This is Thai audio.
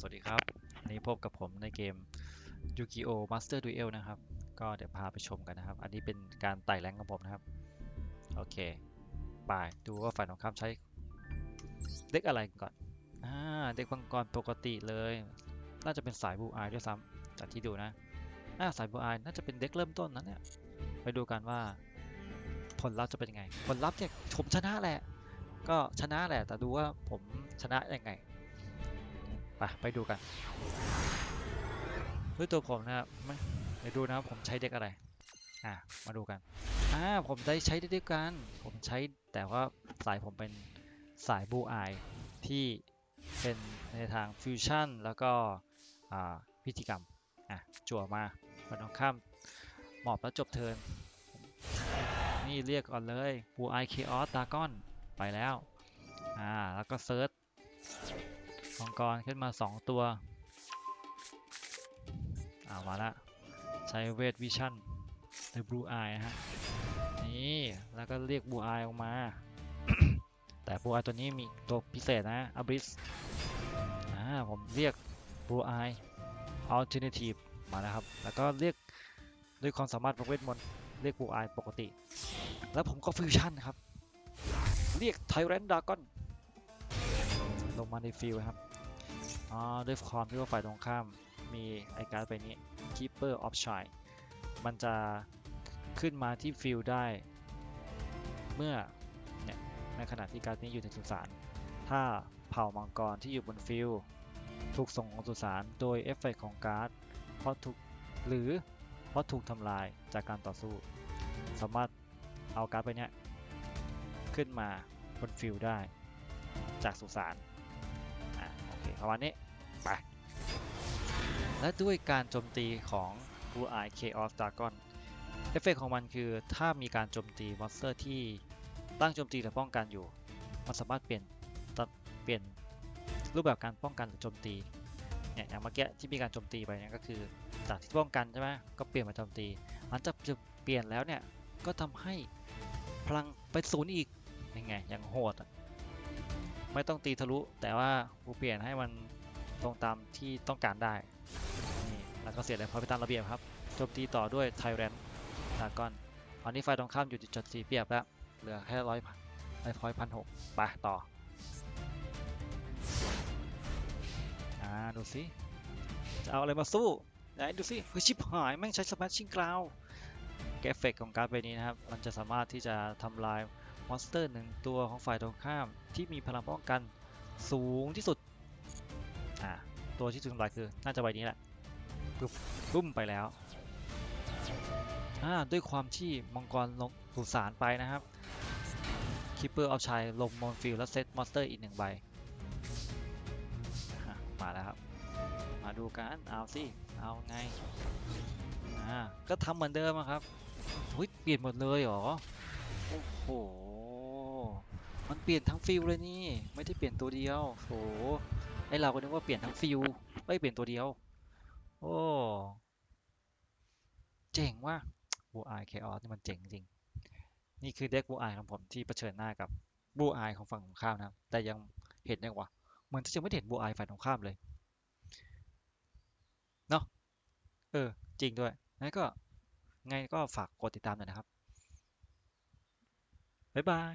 สวัสดีครับวันนี้พบกับผมในเกม Yu-Gi-Oh! Master Duel นะครับ ก็เดี๋ยวพาไปชมกันนะครับ อันนี้เป็นการไต่แรงของผมนะครับ โอเคไปดูว่าฝ่ายตรงข้ามใช้เด็กอะไรก่อนอ่าเด็กมังกรปกติเลย น่าจะเป็นสายบูอายด้วยซ้ำจากที่ดูนะอ่าสายบูอายน่าจะเป็นเด็กเริ่มต้นนั้นเนี่ย ไปดูกันว่า ผลลัพธ์จะเป็นยังไง ผลลัพธ์เนี่ยผมชนะแหละ ก็ชนะแหละ แต่ดูว่าผมชนะยังไง ไปไปดูกันด้วยตัวผมนะครับไม่เดี๋ยวดูนะครับผมใช้เด็กอะไรอะมาดูกันอ่าผมได้ใช้เด็กเดียวกัน ผมใช้แต่ว่าสายผมเป็นสายบูอายที่เป็นในทางฟิวชั่นแล้วก็อ่าพิธีกรรมอะจั่วมามันต้องข้ามหมอบแล้วจบเทินนี่เรียกก่อนเลยบูอายเคออสดากอนไปแล้วอ่าแล้วก็เซิร์ช มังกรขึ้นมา 2 ตัวอ่ามาละใช้เวทวิชั่นหรือบลูอายฮะนี่แล้วก็เรียกบลูอายออกมา แต่บลูอายตัวนี้มีตัวพิเศษนะอับริสอ่าผมเรียกบลูอายอ alternative มาแล้วครับ แล้วก็เรียกด้วยความสามารถของเวทมนต์เรียกบลูอายปกติ แล้วผมก็ฟิวชั่นครับ เรียกไทแรนดากอน ลงมาในฟิลครับอ๋อด้วยความที่ว่าฝ่ายตรงข้ามมีไอการ์ดใบนี้ Keeper of Shine มันจะขึ้นมาที่ฟิลได้ เมื่อเนี่ยในขณะที่การ์ดนี้อยู่ในสุสานถ้าเผ่ามังกรที่อยู่บนฟิลถูกส่งลงสุสานโดยเอฟเฟกต์ของการ์ดเพราะถูกหรือเพราะถูกทำลายจากการต่อสู้ สามารถเอาการ์ดใบเนี้ยขึ้นมาบนฟิลได้จากสุสาน ประมาณนี้ไปและด้วยการโจมตีของ Blue Eye Chaos Dragon เอฟเฟกของมันคือถ้ามีการโจมตีมอนสเตอร์ที่ตั้งโจมตีหรือป้องกันอยู่ มันสามารถเปลี่ยนเปลี่ยนรูปแบบการป้องกันหรือโจมตีเนี่ยอย่างเมื่อกี้ที่มีการโจมตีไปเนี่ยก็คือจากที่ป้องกันใช่ไหมก็เปลี่ยนมาโจมตีมันจะเปลี่ยนแล้วเนี่ยก็ทำให้พลังไปศูนย์อีกยังไงอย่างโหดอะ ไม่ต้องตีทะลุ แต่ว่ากูเปลี่ยนให้มันตรงตามที่ต้องการได้นี่แล้วก็เสียเลยพอไปตามระเบียบครับโจมตีต่อด้วยไทแรนดากอนตอนนี้ไฟตรงข้ามอยู่จุดสีเปียบแล้ว เหลือแค่ร้อยร้อยพอยพันหกไปต่ออ่าดูสิจะเอาอะไรมาสู้ไหนดูสิเฮ้ยชิบหายแม่งใช้สมาชิงกราวแกเฟกของการ์ดใบนี้นะครับ มันจะสามารถที่จะทำลาย มอนสเตอร์หนึ่งตัวของฝ่ายตรงข้ามที่มีพลังป้องกันสูงที่สุด อ่า ตัวที่ถูกทำลายคือ น่าจะใบนี้แหละปุ๊บปุ้มไปแล้ว อ่า ด้วยความที่มังกรลงสุสานไปนะครับคิปเปอร์เอาชัยลงมอนฟิลแล้วเซตมอนสเตอร์อีกหนึ่งใบ มาแล้วครับ มาดูกัน เอาสิ เอาไง อ่า ก็ทำเหมือนเดิมครับเฮ้ยเปลี่ยนหมดเลยเหรอ โอ้โห มันเปลี่ยนทั้งฟิลเลยนี่ ไม่ได้เปลี่ยนตัวเดียวโหไอเราก็นึกว่าเปลี่ยนทั้งฟิลไม่เปลี่ยนตัวเดียว โอ้ เจ๋งว่ะบูอายเคออสนี่มันเจ๋งจริง นี่คือเด็กบูอายของผมที่เผชิญหน้ากับบูอายของฝั่งตรงข้ามนะ แต่ยังเห็นยังวะเหมือนจะไม่เห็นบูอายฝ่ายตรงข้ามเลย เนาะเออ จริงด้วยงั้นก็ ไงก็ฝากกดติดตามหน่อยนะครับ บ๊ายบาย